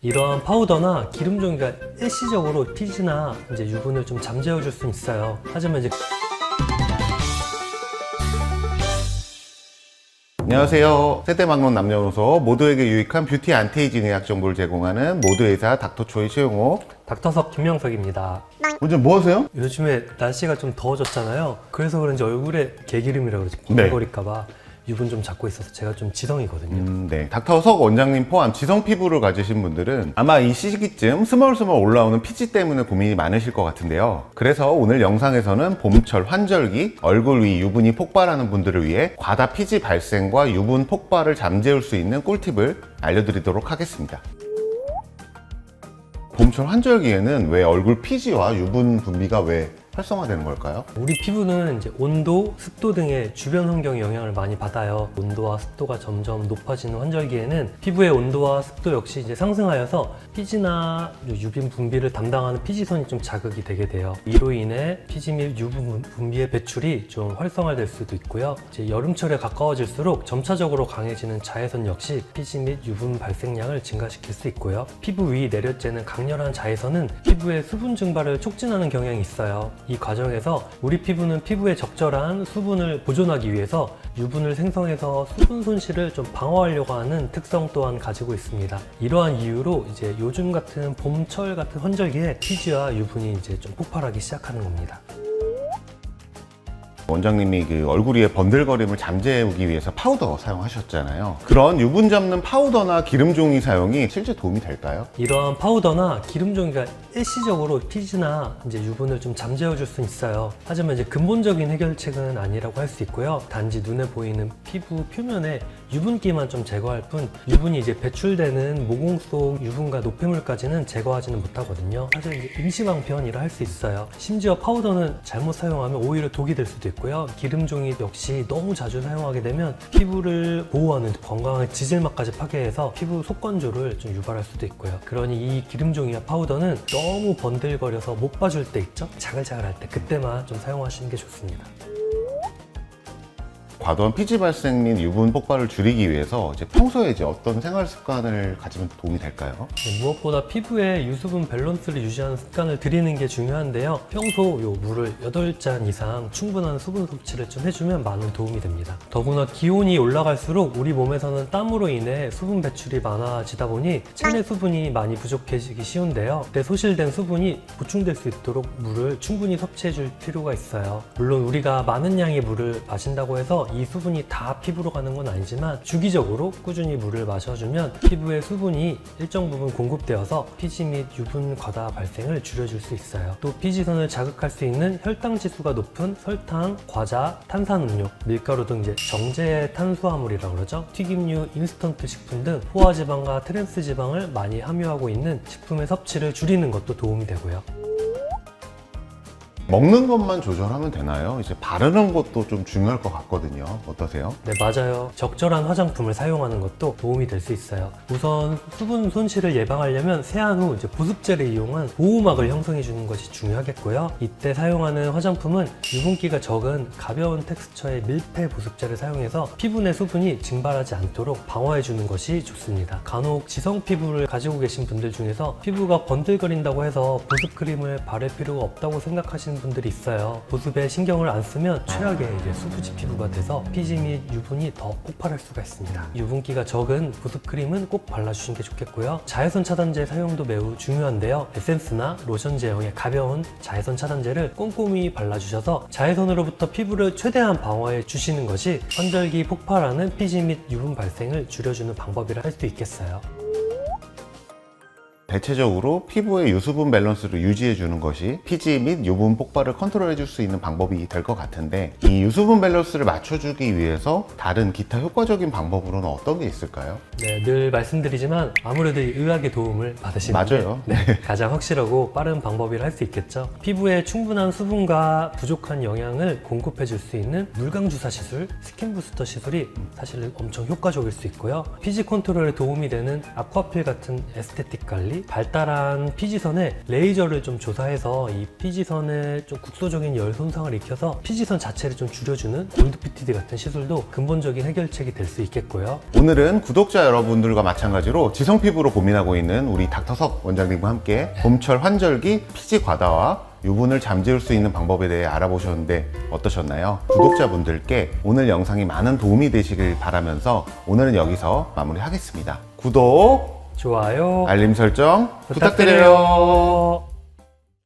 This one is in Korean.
이러한 파우더나 기름 종이가 일시적으로 피지나 이제 유분을 좀 잠재워 줄 수 있어요. 하지만 이제 안녕하세요. 세대막론 남녀노소 모두에게 유익한 뷰티 안티에이징 의학 정보를 제공하는 모두의사 닥터초이 최용호. 닥터석 김명석입니다. 요즘 뭐 하세요? 요즘에 날씨가 좀 더워졌잖아요. 그래서 그런지 얼굴에 개기름이라고 그러지 네. 번거릴까봐 유분 좀 잡고 있어서 제가 좀 지성이거든요. 음, 네. 닥터석 원장님 포함 지성 피부를 가지신 분들은 아마 이 시기쯤 스멀스멀 올라오는 피지 때문에 고민이 많으실 것 같은데요. 그래서 오늘 영상에서는 봄철 환절기 얼굴 위 유분이 폭발하는 분들을 위해 과다 피지 발생과 유분 폭발을 잠재울 수 있는 꿀팁을 알려드리도록 하겠습니다. 봄철 환절기에는 왜 얼굴 피지와 유분 분비가 왜 활성화되는 걸까요? 우리 피부는 이제 온도, 습도 등의 주변 환경의 영향을 많이 받아요. 온도와 습도가 점점 높아지는 환절기에는 피부의 온도와 습도 역시 이제 상승하여서 피지나 유분 분비를 담당하는 피지선이 좀 자극이 되게 돼요. 이로 인해 피지 및 유분 분비의 배출이 좀 활성화될 수도 있고요. 이제 여름철에 가까워질수록 점차적으로 강해지는 자외선 역시 피지 및 유분 발생량을 증가시킬 수 있고요. 피부 위 내려쬐는 강렬한 자외선은 피부의 수분 증발을 촉진하는 경향이 있어요. 이 과정에서 우리 피부는 피부에 적절한 수분을 보존하기 위해서 유분을 생성해서 수분 손실을 좀 방어하려고 하는 특성 또한 가지고 있습니다. 이러한 이유로 이제 요즘 같은 봄철 같은 환절기에 피지와 유분이 이제 좀 폭발하기 시작하는 겁니다. 원장님이 그 얼굴 위에 번들거림을 잠재우기 위해서 파우더 사용하셨잖아요. 그런 유분 잡는 파우더나 기름 종이 사용이 실제 도움이 될까요? 이러한 파우더나 기름 종이가 일시적으로 피지나 이제 유분을 좀 잠재워 줄 수 있어요. 하지만 이제 근본적인 해결책은 아니라고 할 수 있고요. 단지 눈에 보이는 피부 표면에 유분기만 좀 제거할 뿐 유분이 이제 배출되는 모공 속 유분과 노폐물까지는 제거하지는 못하거든요. 사실 임시방편이라 할 수 있어요. 심지어 파우더는 잘못 사용하면 오히려 독이 될 수도 있고 요. 기름 종이 역시 너무 자주 사용하게 되면 피부를 보호하는 건강한 지질막까지 파괴해서 피부 속건조를 좀 유발할 수도 있고요. 그러니 이 기름 종이와 파우더는 너무 번들거려서 못 봐줄 때 있죠? 자글자글할 때 그때만 좀 사용하시는 게 좋습니다. 과도한 피지 발생 및 유분 폭발을 줄이기 위해서 이제 평소에 이제 어떤 생활 습관을 가지면 도움이 될까요? 네, 무엇보다 피부의 유수분 밸런스를 유지하는 습관을 들이는 게 중요한데요. 평소 요 물을 8잔 이상 충분한 수분 섭취를 좀 해주면 많은 도움이 됩니다. 더구나 기온이 올라갈수록 우리 몸에서는 땀으로 인해 수분 배출이 많아지다 보니 체내 수분이 많이 부족해지기 쉬운데요. 그때 소실된 수분이 보충될 수 있도록 물을 충분히 섭취해 줄 필요가 있어요. 물론 우리가 많은 양의 물을 마신다고 해서 이 수분이 다 피부로 가는 건 아니지만 주기적으로 꾸준히 물을 마셔주면 피부에 수분이 일정 부분 공급되어서 피지 및 유분 과다 발생을 줄여줄 수 있어요. 또 피지선을 자극할 수 있는 혈당 지수가 높은 설탕, 과자, 탄산음료, 밀가루 등 이제 정제 탄수화물이라고 그러죠. 튀김류, 인스턴트 식품 등 포화지방과 트랜스 지방을 많이 함유하고 있는 식품의 섭취를 줄이는 것도 도움이 되고요. 먹는 것만 조절하면 되나요? 이제 바르는 것도 좀 중요할 것 같거든요. 어떠세요? 네, 맞아요. 적절한 화장품을 사용하는 것도 도움이 될 수 있어요. 우선 수분 손실을 예방하려면 세안 후 이제 보습제를 이용한 보호막을 형성해 주는 것이 중요하겠고요. 이때 사용하는 화장품은 유분기가 적은 가벼운 텍스처의 밀폐 보습제를 사용해서 피부 내 수분이 증발하지 않도록 방어해 주는 것이 좋습니다. 간혹 지성 피부를 가지고 계신 분들 중에서 피부가 번들거린다고 해서 보습 크림을 바를 필요가 없다고 생각하시는 분들이 있어요. 보습에 신경을 안 쓰면 최악의 이제 수부지 피부가 돼서 피지 및 유분이 더 폭발할 수가 있습니다. 유분기가 적은 보습 크림은 꼭 발라주시는 게 좋겠고요. 자외선 차단제 사용도 매우 중요한데요. 에센스나 로션 제형의 가벼운 자외선 차단제를 꼼꼼히 발라주셔서 자외선으로부터 피부를 최대한 방어해 주시는 것이 환절기 폭발하는 피지 및 유분 발생을 줄여주는 방법이라 할 수 있겠어요. 대체적으로 피부의 유수분 밸런스를 유지해 주는 것이 피지 및 유분 폭발을 컨트롤해 줄 수 있는 방법이 될 것 같은데 이 유수분 밸런스를 맞춰주기 위해서 다른 기타 효과적인 방법으로는 어떤 게 있을까요? 네, 늘 말씀드리지만 아무래도 이 의학의 도움을 받으시는 맞아요. 게 네, 가장 확실하고 빠른 방법이라 할 수 있겠죠. 피부에 충분한 수분과 부족한 영양을 공급해 줄 수 있는 물광 주사 시술, 스킨 부스터 시술이 사실 엄청 효과적일 수 있고요. 피지 컨트롤에 도움이 되는 아쿠아필 같은 에스테틱 관리, 발달한 피지선에 레이저를 좀 조사해서 이 피지선에 좀 국소적인 열 손상을 익혀서 피지선 자체를 좀 줄여주는 골드 PTD 같은 시술도 근본적인 해결책이 될 수 있겠고요. 오늘은 구독자 여러분들과 마찬가지로 지성 피부로 고민하고 있는 우리 닥터석 원장님과 함께 봄철 환절기 피지 과다와 유분을 잠재울 수 있는 방법에 대해 알아보셨는데 어떠셨나요? 구독자분들께 오늘 영상이 많은 도움이 되시길 바라면서 오늘은 여기서 마무리하겠습니다. 구독, 좋아요. 알림 설정 부탁드려요. 부탁드려요.